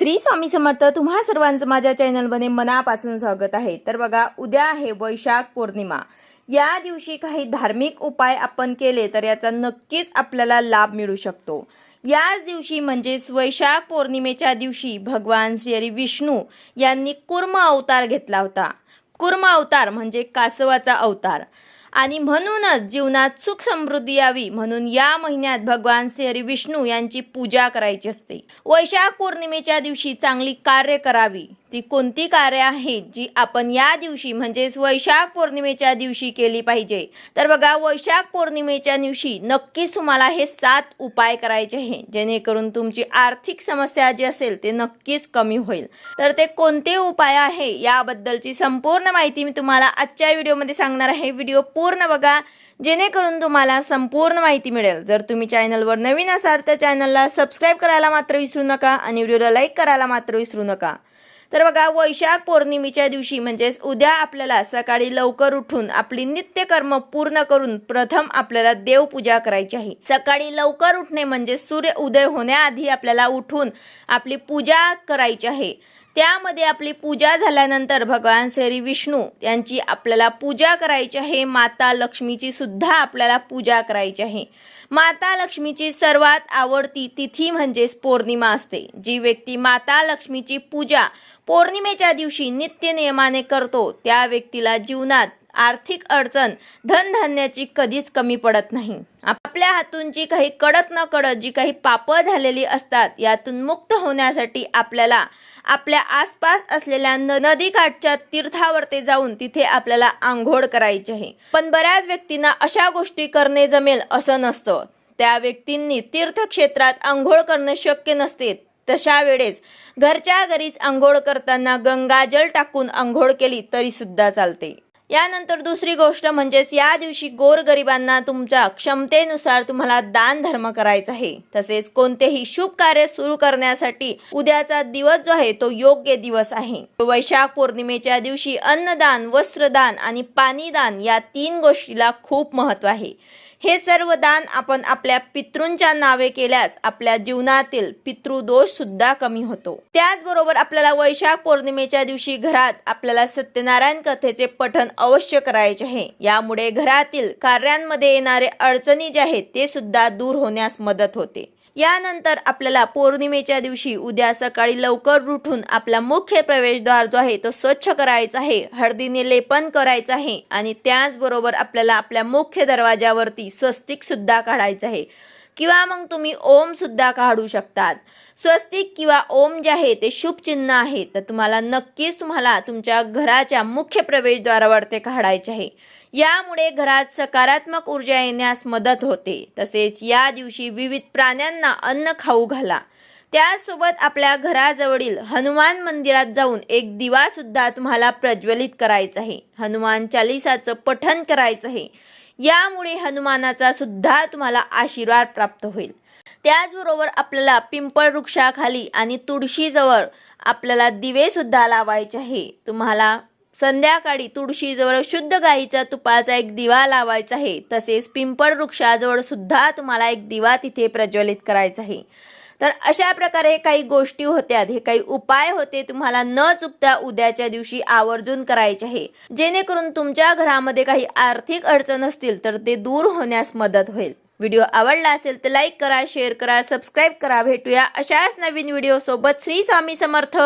श्री स्वामी समर्थ तुम्हा सर्वांचं माझ्या चॅनलमध्ये मनापासून स्वागत आहे. तर बघा उद्या आहे वैशाख पौर्णिमा. या दिवशी काही धार्मिक उपाय आपण केले तर याचा नक्कीच आपल्याला लाभ मिळू शकतो. याच दिवशी म्हणजेच वैशाख पौर्णिमेच्या दिवशी भगवान श्री विष्णू यांनी कुर्म अवतार घेतला होता. कुर्म अवतार म्हणजे कासवाचा अवतार. आणि म्हणूनच जीवनात सुख समृद्धी यावी म्हणून या महिन्यात भगवान श्री विष्णू यांची पूजा करायची असते. वैशाख पौर्णिमेच्या दिवशी चांगली कार्य करावी. ती कोणती कार्य आहेत जी आपण या दिवशी म्हणजेच वैशाख पौर्णिमेच्या दिवशी केली पाहिजे? तर बघा वैशाख पौर्णिमेच्या दिवशी नक्कीच तुम्हाला हे सात उपाय करायचे आहे जेणेकरून तुमची आर्थिक समस्या जी असेल ते नक्कीच कमी होईल. तर ते कोणते उपाय आहे याबद्दलची संपूर्ण माहिती मी तुम्हाला आजच्या व्हिडिओमध्ये सांगणार आहे. व्हिडिओ पूर्ण बघा जेणेकरून तुम्हाला संपूर्ण माहिती मिळेल. जर तुम्ही चॅनलवर नवीन असाल तर चॅनलला सबस्क्राईब करायला मात्र विसरू नका आणि व्हिडिओला लाईक करायला मात्र विसरू नका. तर बघा वैशाख पौर्णिमेच्या दिवशी म्हणजेच उद्या आपल्याला सकाळी लवकर उठून आपली नित्यकर्म पूर्ण करून प्रथम आपल्याला देवपूजा करायची आहे. सकाळी लवकर उठणे म्हणजे सूर्य उदय होण्याआधी आपल्याला उठून आपली पूजा करायची आहे. त्यामध्ये आपली पूजा झाल्यानंतर भगवान श्री विष्णू यांची आपल्याला पूजा करायची आहे. माता लक्ष्मीची सुद्धा आपल्याला पूजा करायची आहे. माता लक्ष्मीची सर्वात आवडती तिथी म्हणजेच पौर्णिमा असते. जी व्यक्ती माता लक्ष्मीची पूजा पौर्णिमेच्या दिवशी नित्य नियमाने करतो त्या व्यक्तीला जीवनात आर्थिक अडचण धनधान्याची कधीच कमी पडत नाही. आपल्या हातून जी काही कडत न कडत जी काही पापं झालेली असतात यातून मुक्त होण्यासाठी आपल्याला आपल्या आसपास असलेल्या न नदीकाठच्या तीर्थावरती जाऊन तिथे आपल्याला आंघोळ करायची आहे. पण बऱ्याच व्यक्तींना अशा गोष्टी करणे जमेल असं नसतं. त्या व्यक्तींनी तीर्थक्षेत्रात आंघोळ करणं शक्य नसते. तशा वेळेस घरच्या घरीच आंघोळ करताना गंगाजल टाकून आंघोळ केली तरी सुद्धा चालते. यानंतर दुसरी गोष्ट म्हणजेच या दिवशी गोरगरिबांना तुमच्या क्षमतेनुसार तुम्हाला दान धर्म करायचा आहे. तसेच कोणतेही शुभ कार्य सुरू करण्यासाठी उद्याचा दिवस जो आहे तो योग्य दिवस आहे. वैशाख पौर्णिमेच्या दिवशी अन्नदान वस्त्रदान आणि पाणीदान या तीन गोष्टीला खूप महत्त्व आहे. हे सर्व दान आपण आपल्या पितृंच्या नावे केल्यास आपल्या जीवनातील पितृदोष सुद्धा कमी होतो. त्याचबरोबर आपल्याला वैशाख पौर्णिमेच्या दिवशी घरात आपल्याला सत्यनारायण कथेचे पठण अवश्य करायचे आहे. यामुळे घरातील कार्यांमध्ये येणारे अडचणी जे आहेत ते सुद्धा दूर होण्यास मदत होते. यानंतर आपल्याला पौर्णिमेच्या दिवशी उद्या सकाळी लवकर उठून आपला मुख्य प्रवेशद्वार जो आहे तो स्वच्छ करायचा आहे हळदीने लेपन करायचं आहे आणि त्याचबरोबर आपल्याला आपल्या मुख्य दरवाजावरती स्वस्तिक सुद्धा काढायचं आहे. किंवा मग तुम्ही ओम सुद्धा काढू शकतात. स्वस्तिक किंवा ओम जे आहे ते शुभ चिन्ह आहे. तर तुम्हाला नक्कीच तुम्हाला तुमच्या घराच्या मुख्य प्रवेशद्वारावर ते काढायचे आहे. यामुळे घरात सकारात्मक ऊर्जा येण्यास मदत होते. तसेच या दिवशी विविध प्राण्यांना अन्न खाऊ घाला. त्यासोबत आपल्या घराजवळील हनुमान मंदिरात जाऊन एक दिवा सुद्धा तुम्हाला प्रज्वलित करायचा आहे. हनुमान चालिसाचं पठन करायचं आहे. यामुळे हनुमानाचा सुद्धा तुम्हाला आशीर्वाद प्राप्त होईल. त्याचबरोबर आपल्याला पिंपळ वृक्षाखाली आणि तुळशीजवळ आपल्याला दिवे सुद्धा लावायचे आहे. तुम्हाला संध्याकाळी तुळशीजवळ शुद्ध गाईचा तुपाचा एक दिवा लावायचा आहे. तसेच पिंपळ वृक्षाजवळ सुद्धा तुम्हाला एक दिवा तिथे प्रज्वलित करायचा आहे. तर अशा प्रकारे काही गोष्टी होत्या हे काही उपाय होते तुम्हाला न चुकता उद्याच्या दिवशी आवर्जून करायचे आहे. जेणेकरून तुमच्या घरामध्ये काही आर्थिक अडचण असतील तर ते दूर होण्यास मदत होईल. व्हिडिओ आवडला असेल तर लाईक करा शेअर करा सबस्क्राईब करा. भेटूया अशाच नवीन व्हिडिओ सोबत श्री स्वामी समर्थ.